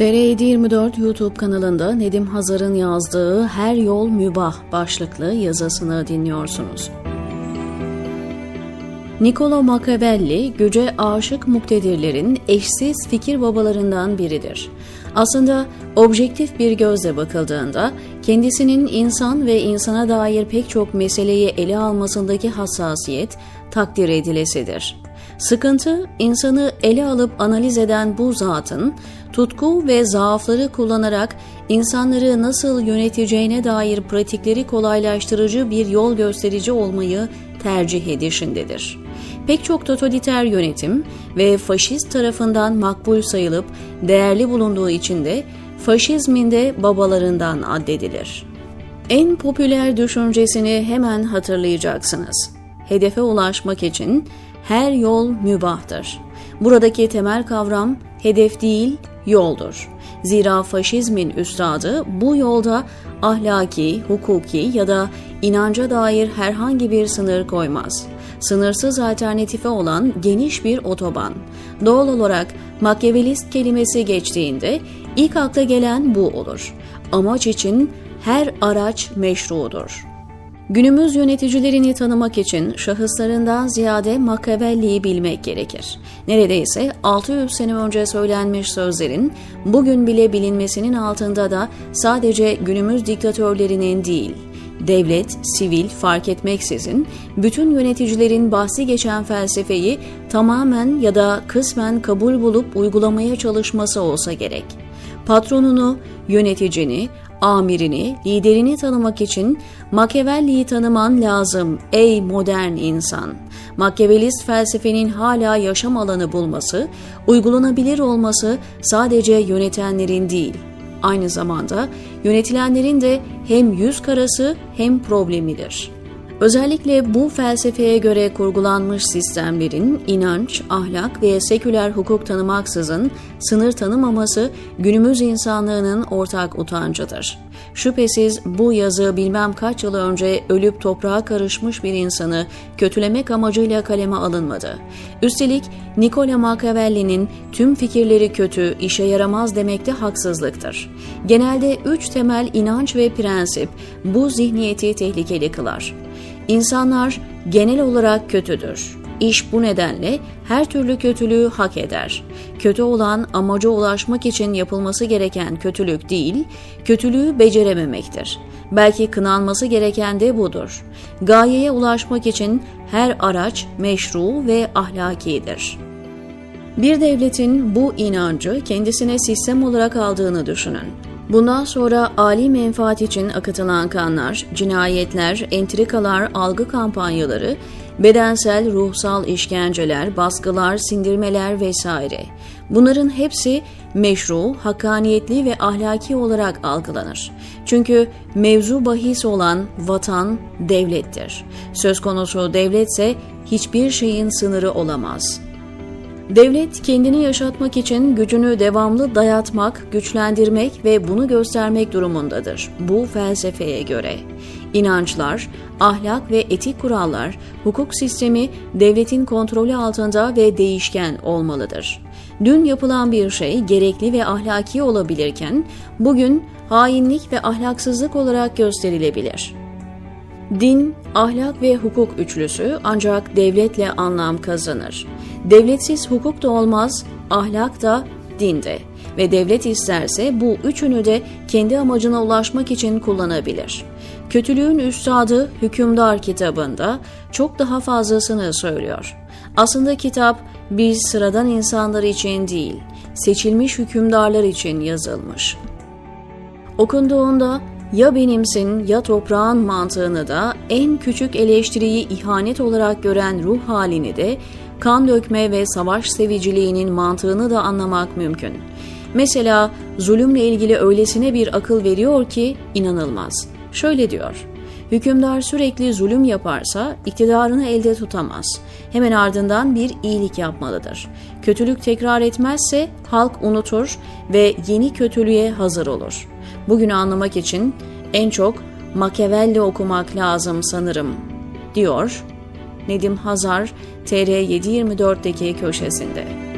TR724 YouTube kanalında Nedim Hazar'ın yazdığı Her Yol Mübah başlıklı yazısını dinliyorsunuz. Niccolo Machiavelli, güce aşık muktedirlerin eşsiz fikir babalarından biridir. Aslında objektif bir gözle bakıldığında kendisinin insan ve insana dair pek çok meseleyi ele almasındaki hassasiyet takdir edilesidir. Sıkıntı, insanı ele alıp analiz eden bu zatın, tutku ve zaafları kullanarak insanları nasıl yöneteceğine dair pratikleri kolaylaştırıcı bir yol gösterici olmayı tercih edişindedir. Pek çok totaliter yönetim ve faşist tarafından makbul sayılıp değerli bulunduğu için de faşizmin de babalarından addedilir. En popüler düşüncesini hemen hatırlayacaksınız. Hedefe ulaşmak için her yol mübahtır. Buradaki temel kavram hedef değil, yoldur. Zira faşizmin üstadı bu yolda ahlaki, hukuki ya da inanca dair herhangi bir sınır koymaz. Sınırsız alternatife olan geniş bir otoban. Doğal olarak makyavelist kelimesi geçtiğinde ilk akla gelen bu olur. Amaç için her araç meşrudur. Günümüz yöneticilerini tanımak için şahıslarından ziyade Machiavelli'yi bilmek gerekir. Neredeyse 600 sene önce söylenmiş sözlerin bugün bile bilinmesinin altında da sadece günümüz diktatörlerinin değil, devlet, sivil fark etmeksizin bütün yöneticilerin bahsi geçen felsefeyi tamamen ya da kısmen kabul bulup uygulamaya çalışması olsa gerek. Patronunu, yöneticini, amirini, liderini tanımak için Machiavelli'yi tanıman lazım ey modern insan. Machiavellist felsefenin hala yaşam alanı bulması, uygulanabilir olması sadece yönetenlerin değil, aynı zamanda yönetilenlerin de hem yüz karası hem problemidir.'' Özellikle bu felsefeye göre kurgulanmış sistemlerin inanç, ahlak ve seküler hukuk tanımaksızın sınır tanımaması günümüz insanlığının ortak utancıdır. Şüphesiz bu yazı bilmem kaç yıl önce ölüp toprağa karışmış bir insanı kötülemek amacıyla kaleme alınmadı. Üstelik Nicola Machiavelli'nin tüm fikirleri kötü, işe yaramaz demekte haksızlıktır. Genelde üç temel inanç ve prensip bu zihniyeti tehlikeli kılar. İnsanlar genel olarak kötüdür. İş bu nedenle her türlü kötülüğü hak eder. Kötü olan amaca ulaşmak için yapılması gereken kötülük değil, kötülüğü becerememektir. Belki kınanması gereken de budur. Gayeye ulaşmak için her araç meşru ve ahlakidir. Bir devletin bu inancı kendisine sistem olarak aldığını düşünün. Bundan sonra ali menfaat için akıtılan kanlar, cinayetler, entrikalar, algı kampanyaları, bedensel, ruhsal işkenceler, baskılar, sindirmeler vesaire. Bunların hepsi meşru, hakkaniyetli ve ahlaki olarak algılanır. Çünkü mevzu bahis olan vatan devlettir. Söz konusu devletse hiçbir şeyin sınırı olamaz.'' Devlet kendini yaşatmak için gücünü devamlı dayatmak, güçlendirmek ve bunu göstermek durumundadır. Bu felsefeye göre inançlar, ahlak ve etik kurallar, hukuk sistemi devletin kontrolü altında ve değişken olmalıdır. Dün yapılan bir şey gerekli ve ahlaki olabilirken bugün hainlik ve ahlaksızlık olarak gösterilebilir. Din, ahlak ve hukuk üçlüsü ancak devletle anlam kazanır. Devletsiz hukuk da olmaz, ahlak da, din de ve devlet isterse bu üçünü de kendi amacına ulaşmak için kullanabilir. Kötülüğün Üstadı Hükümdar kitabında çok daha fazlasını söylüyor. Aslında kitap biz sıradan insanlar için değil, seçilmiş hükümdarlar için yazılmış. Okunduğunda ya benimsin ya toprağın mantığını da en küçük eleştiriyi ihanet olarak gören ruh halini de kan dökme ve savaş seviciliğinin mantığını da anlamak mümkün. Mesela zulümle ilgili öylesine bir akıl veriyor ki inanılmaz. Şöyle diyor. Hükümdar sürekli zulüm yaparsa iktidarını elde tutamaz. Hemen ardından bir iyilik yapmalıdır. Kötülük tekrar etmezse halk unutur ve yeni kötülüğe hazır olur. Bugünü anlamak için en çok Machiavelli okumak lazım sanırım, diyor Nedim Hazar TR724'deki köşesinde.